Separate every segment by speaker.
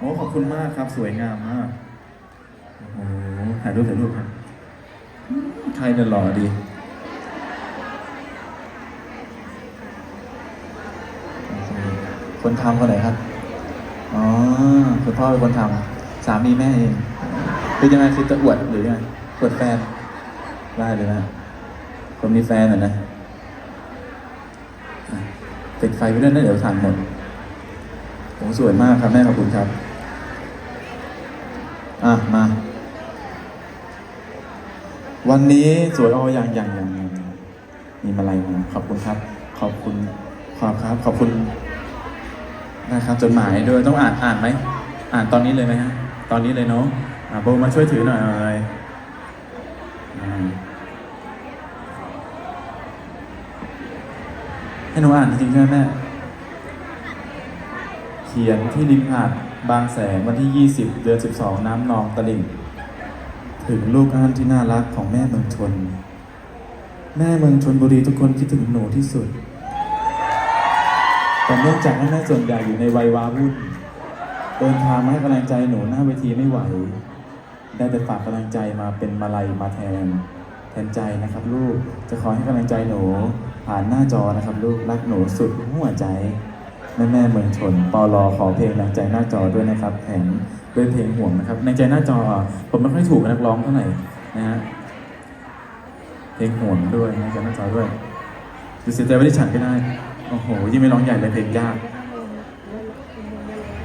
Speaker 1: โอ้ขอบคุณมากครับ สวยงามมากโอ้โหถ่ายรูปถ่ายรูปครับใครเนี่ยหล่อดีคนทำคนไหนครับ อ๋อคุณพ่อเป็นคนทำสามีแม่เองคือยังไงคือจะอวดหรือยังไงอวดแฟนได้เลยนะคนมีแฟนอะนะติดไฟไปด้วยนะเดี๋ยวถ่านหมดโอ้สวยมากครับ แม่ขอบคุณครับ อะมา วันนี้สวยอออย่างอย่างอย่างอย่างมีมาลัยมาขอบคุณครับ ขอบคุณขอบครับ ขอบคุณนะครับจดหมายด้วยต้องอ่านอ่านไหมอ่านตอนนี้เลยไหมฮะตอนนี้เลยเนาะอ่าโบมาช่วยถือหน่อยเลยให้หนูอ่านจริงๆใช่ไหมแม่เขียนที่ริมหาด บางแสนวันที่ 20 เดือน 12 น้ำนองตลิ่ง ถึงลูกอ้านที่น่ารักของแม่เมืองชน แม่เมืองชนบุรีทุกคนคิดถึงหนูที่สุด แต่เนื่องจากแม่ส่วนใหญ่อยู่ในวัยวาวุ่นเดินทางมาให้กำลังใจหนูหน้าเวทีไม่ไหว ได้แต่ฝากกำลังใจมาเป็นมาลัยมาแทน แทนใจนะครับลูกจะขอให้กำลังใจหนูผ่านหน้าจอนะครับลูกรักหนูสุดหัวใจ ม่แม่เมืองชนปอลอขอเพลงแรงใจหน้าจอด้วยนะครับแถมด้วยเพลงห่วงนะครับแรงใจหน้าจอผมไม่ค่อยถูกนักร้องเท่าไหร่นะฮะเพลงห่วงด้วยแรงใจหน้าจอด้วยจะเสียใจไม่ได้ฉันก็ได้โอ้โหยิ่งไม่ร้องใหญ่เลยเพลงยาก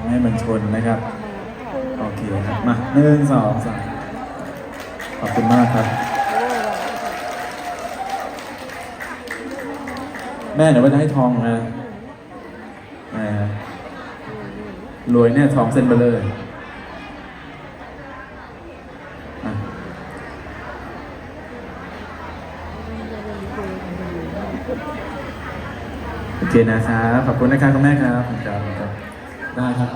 Speaker 1: ให้มันชนนะครับโอเคครับมาหนึ่งสองสามขอบคุณมากครับแม่เดี๋ยวว่าจะให้ทองนะ รวยเนี่ยทองเส้นเบลเลยโอเคนะครับ ขอบคุณนะครับคุณแม่ครับขอบคุณครับได้ครับ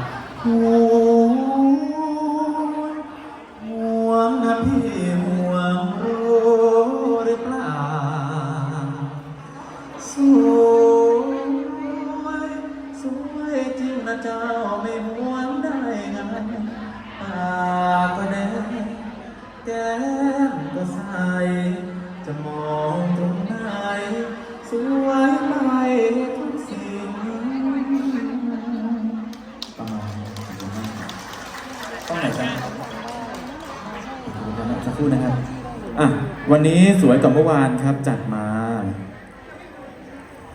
Speaker 1: นะเจ้าไม่หวงได้ไงปากก็แดงแก้มก็ใสจะมองตรงไหนสวยไปทุกสิ่งประมาณนี้อบคุณมากครับต้องไหนจ๊ะขอบคุณครับสักครู่นะครับอะวันนี้สวยกว่าเมื่อวานครับจัดมา